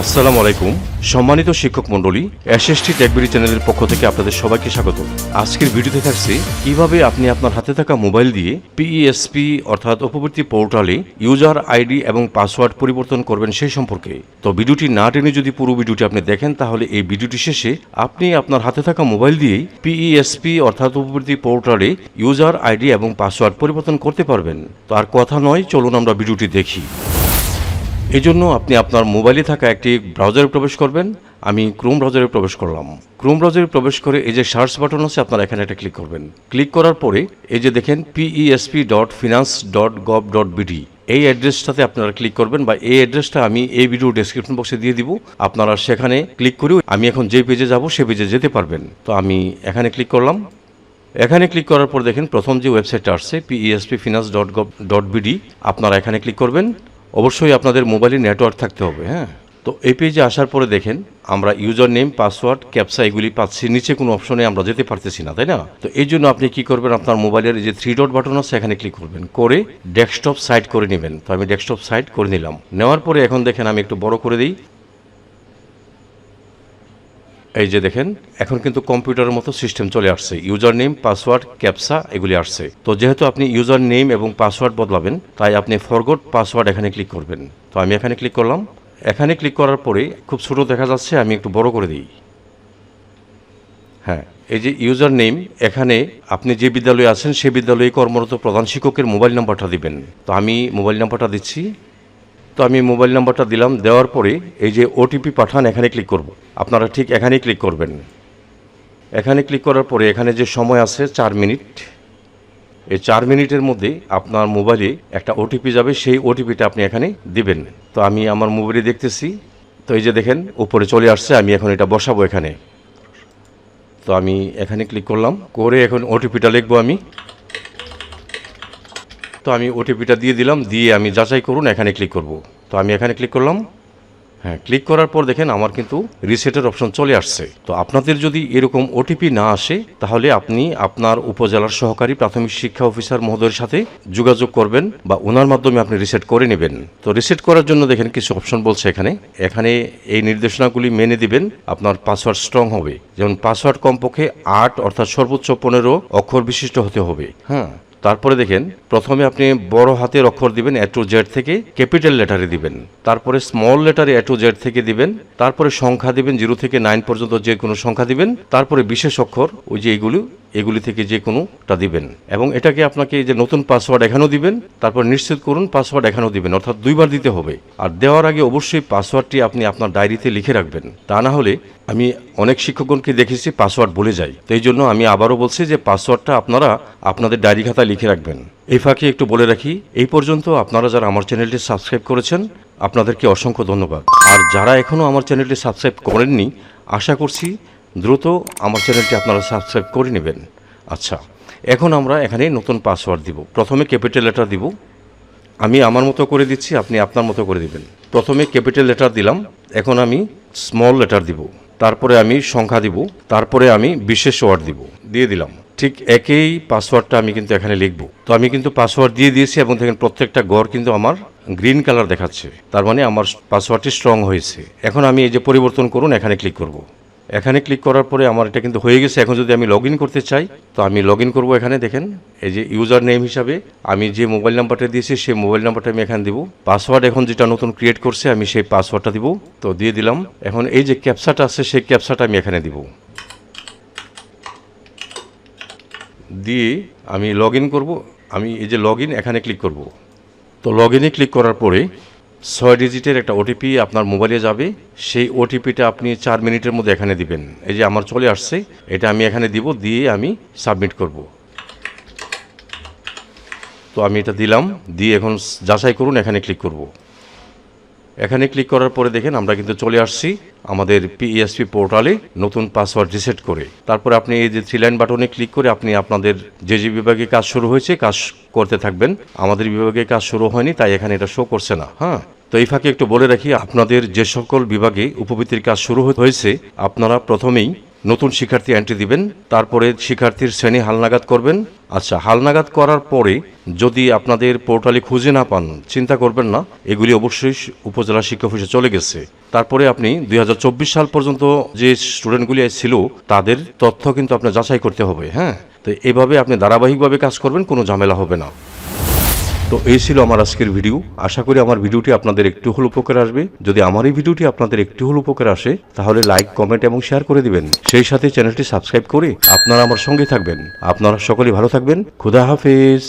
আসসালামু আলাইকুম। সম্মানিত শিক্ষক মণ্ডলী, এসএসটি টেকবিডি চ্যানেলের পক্ষ থেকে আপনাদের সবাইকে স্বাগত। আজকের ভিডিওতে থাকছে কীভাবে আপনি আপনার হাতে থাকা মোবাইল দিয়ে পিইএসপি অর্থাৎ উপবর্তী পোর্টালে ইউজার আইডি এবং পাসওয়ার্ড পরিবর্তন করবেন সেই সম্পর্কে। তো ভিডিওটি না টেনে যদি পুরো ভিডিওটি আপনি দেখেন, তাহলে এই ভিডিওটি শেষে আপনি আপনার হাতে থাকা মোবাইল দিয়েই পিইএসপি অর্থাৎ উপবর্তী পোর্টালে ইউজার আইডি এবং পাসওয়ার্ড পরিবর্তন করতে পারবেন। তো আর কথা নয়, চলুন আমরা ভিডিওটি দেখি। এই জন্য আপনি আপনার মোবাইলে থাকা একটি ব্রাউজারে প্রবেশ করবেন। আমি ক্রোম ব্রাউজারে প্রবেশ করলাম। ক্রোম ব্রাউজারে প্রবেশ করে এই যে সার্চ বাটন আছে, আপনারা এখানে একটা ক্লিক করবেন। ক্লিক করার পরে এই যে দেখেন PESP dot finance dot gov dot BD এই অ্যাড্রেসটাতে আপনারা ক্লিক করবেন বা এই অ্যাড্রেসটা আমি এই ভিডিও ডেসক্রিপশন বক্সে দিয়ে দিব। আপনারা সেখানে ক্লিক করেও আমি এখন যে পেজে যাব, সে পেজে যেতে পারবেন। তো আমি এখানে ক্লিক করলাম। এখানে ক্লিক করার পর দেখেন প্রথম যে ওয়েবসাইটটা আসছে PESP finance dot gov dot BD আপনারা এখানে ক্লিক করবেন। অবশ্যই আপনাদের মোবাইলে নেটওয়ার্ক থাকতে হবে হ্যাঁ? তো এই পেজে আসার পরে দেখেন, আমরা ইউজার নেম পাসওয়ার্ড ক্যাপসা এগুলি পাচ্ছি, নিচে কোনো অপশনে আমরা যেতে পারতেছি না, তাই না? তো এই জন্য আপনি কি করবেন, আপনার মোবাইলের যে থ্রি ডট বাটন আছে, এখানে ক্লিক করবেন। করে ডেস্কটপ সাইট করে নেবেন। তো আমি ডেস্কটপ সাইট করে নিলাম। নেওয়ার পরে এখন দেখেন, আমি একটু বড় করে দিই। এই যে দেখেন, এখন কিন্তু কম্পিউটারের মতো সিস্টেম চলে আসছে। ইউজার নেম পাসওয়ার্ড, ক্যাপসা, এগুলি আসছে। তো যেহেতু আপনি ইউজার নেম এবং পাসওয়ার্ড বদলাবেন, তাই আপনি ফরগট পাসওয়ার্ড এখানে ক্লিক করবেন। তো আমি এখানে ক্লিক করলাম। এখানে ক্লিক করার পরে খুব ছোটো দেখা যাচ্ছে, আমি একটু বড় করে দিই। হ্যাঁ এই যে ইউজার নেম এখানে আপনি যে বিদ্যালয়ে আছেন সেই বিদ্যালয়ে কর্মরত প্রধান শিক্ষকের মোবাইল নাম্বারটা দিবেন। তো আমি মোবাইল নাম্বারটা দিচ্ছি। তো আমি মোবাইল নাম্বারটা দিলাম, দেওয়ার পরে এই যে ওটিপি পাঠান, এখানে ক্লিক করব। আপনারা ঠিক এখানেই ক্লিক করবেন। এখানে ক্লিক করার পরে এখানে যে সময় আছে, চার মিনিট। এই চার মিনিটের মধ্যে আপনার মোবাইলে একটা ওটিপি যাবে, সেই ওটিপিটা আপনি এখানে দিবেন। তো আমি আমার মোবাইলে দেখতেছি। তো এই যে দেখেন, উপরে চলে আসছে, আমি এখন এটা বসাবো এখানে। তো আমি এখানে ক্লিক করলাম, করে এখন ওটিপিটা লিখব আমি। তো আমি ওটিপিটা দিয়ে দিলাম, দিয়ে আমি যাচাই করুন, এখানে ক্লিক করব। তো আমি এখানে ক্লিক করলাম। হ্যাঁ ক্লিক করার পর দেখেন আমার কিন্তু রিসেটের অপশন চলে আসছে। তো আপনাদের যদি এরকম ওটিপি না আসে, তাহলে আপনি আপনার উপজেলার সহকারী প্রাথমিক শিক্ষা অফিসার মহোদয়ের সাথে যোগাযোগ করবেন বা ওনার মাধ্যমে আপনি রিসেট করে নেবেন। তো রিসেট করার জন্য দেখেন কিছু অপশন বলছে এখানে। এখানে এই নির্দেশনাগুলি মেনে দিবেন, আপনার পাসওয়ার্ড স্ট্রং হবে। যেমন পাসওয়ার্ড কমপক্ষে আট, অর্থাৎ সর্বোচ্চ পনেরো অক্ষর বিশিষ্ট হতে হবে। হ্যাঁ তারপরে দেখেন প্রথমে আপনি বড় হাতের অক্ষর দিবেন এ টু জেড থেকে ক্যাপিটাল লেটারে দিবেন। তারপরে স্মল লেটারে এ টু জেড থেকে দিবেন। তারপরে সংখ্যা দিবেন জিরো থেকে নাইন পর্যন্ত যে কোনো সংখ্যা দিবেন। তারপরে বিশেষ অক্ষর, ওই যে এগুলো, এগুলি থেকে যে কোনোটা দিবেন। এবং এটাকে আপনাকে যে নতুন পাসওয়ার্ড এখানেও দিবেন, তারপর নিশ্চিত করুন পাসওয়ার্ড এখানেও দিবেন, অর্থাৎ দুইবার দিতে হবে। আর দেওয়ার আগে অবশ্যই পাসওয়ার্ডটি আপনি আপনার ডায়েরিতে লিখে রাখবেন। তা না হলে আমি অনেক শিক্ষকগণকে দেখেছি পাসওয়ার্ড বলে যাই তো এই জন্য আমি আবারও বলছি যে পাসওয়ার্ডটা আপনারা আপনাদের ডায়েরি খাতায় লিখে রাখবেন। এই ফাঁকে একটু বলে রাখি, এই পর্যন্ত আপনারা যারা আমার চ্যানেলটি সাবস্ক্রাইব করেছেন, আপনাদেরকে অসংখ্য ধন্যবাদ। আর যারা এখনও আমার চ্যানেলটি সাবস্ক্রাইব করেননি, আশা করছি দ্রুত আমার চ্যানেলটি আপনারা সাবস্ক্রাইব করে নেবেন। আচ্ছা এখন আমরা এখানে নতুন পাসওয়ার্ড দিব। প্রথমে ক্যাপিটাল লেটার দিব। আমি আমার মতো করে দিচ্ছি, আপনি আপনার মতো করে দিবেন। প্রথমে ক্যাপিটাল লেটার দিলাম, এখন আমি স্মল লেটার দিব। তারপরে আমি সংখ্যা দিব, তারপরে আমি বিশেষ ওয়ার্ড দিব। দিয়ে দিলাম। ঠিক একই পাসওয়ার্ডটা আমি কিন্তু এখানে লিখব। তো আমি কিন্তু পাসওয়ার্ড দিয়ে দিয়েছি এবং দেখেন প্রত্যেকটা গড় কিন্তু আমার গ্রিন কালার দেখাচ্ছে। তার মানে আমার পাসওয়ার্ডটি স্ট্রং হয়েছে। এখন আমি এই যে পরিবর্তন করুন, এখানে ক্লিক করব। এখানে ক্লিক করার পরে আমার এটা কিন্তু হয়ে গেছে। এখন যদি আমি লগ করতে চাই, তো আমি লগ করব এখানে, দেখেন, এই যে ইউজার নেম হিসাবে আমি যে মোবাইল নাম্বারটা দিয়েছি, সেই মোবাইল নাম্বারটা আমি এখানে দিব। পাসওয়ার্ড এখন যেটা নতুন ক্রিয়েট করছে, আমি সেই পাসওয়ার্ডটা দিব। তো দিয়ে দিলাম। এখন এই যে ক্যাপসাটা আছে, সেই ক্যাপসাটা আমি এখানে দিব। দিয়ে আমি লগ ইন করব। আমি এই যে লগ ইন এখানে ক্লিক করব। তো লগ ইনে ক্লিক করার পরে ছয় ডিজিটের একটা ওটিপি আপনার মোবাইলে যাবে। সেই ওটিপিটা আপনি চার মিনিটের মধ্যে এখানে দিবেন। এই যে আমার চলে আসছে, এটা আমি এখানে দিব, দিয়ে আমি সাবমিট করব। তো আমি এটা দিলাম, দিয়ে এখন যাচাই করুন, এখানে ক্লিক করব। এখানে ক্লিক করার পরে দেখেন আমরা কিন্তু চলে আসছি আমাদের পিএসপি পোর্টালে নতুন পাসওয়ার্ড রিসেট করে। তারপরে আপনি এই যে থ্রি লাইন বাটনে ক্লিক করে আপনি আপনাদের যে যে বিভাগে কাজ শুরু হয়েছে কাজ করতে থাকবেন। আমাদের বিভাগে কাজ শুরু হয়নি, তাই এখানে এটা শো করছে না হ্যাঁ? তো এই ফাঁকে একটু বলে রাখি, আপনাদের যে সকল বিভাগে উপবৃত্তির কাজ শুরু হয়েছে, আপনারা প্রথমেই নতুন শিক্ষার্থী এন্ট্রি দিবেন, তারপরে শিক্ষার্থীর শ্রেণি হালনাগাদ করবেন। আচ্ছা হালনাগাদ করার পরে যদি আপনাদের পোর্টালে খুঁজে না পান, চিন্তা করবেন না, এগুলি অবশ্যই উপজেলা শিক্ষা অফিসে চলে গেছে। তারপরে আপনি দুই হাজার চব্বিশ সাল পর্যন্ত যে স্টুডেন্টগুলি ছিল, তাদের তথ্য কিন্তু আপনার যাচাই করতে হবে হ্যাঁ? তো এভাবে আপনি ধারাবাহিকভাবে কাজ করবেন, কোনো ঝামেলা হবে না। তো এই ছিল আমার আজকের ভিডিও আশা করি আমার ভিডিওটি আপনাদের একটু হল উপকার আসবে। যদি আমার এই ভিডিওটি আপনাদের একটু হল উপকার আসে, তাহলে লাইক কমেন্ট এবং শেয়ার করে দিবেন। সেই সাথে চ্যানেলটি সাবস্ক্রাইব করে আপনারা আমার সঙ্গে থাকবেন। আপনারা সকলে ভালো থাকবেন। খুদা হাফেজ।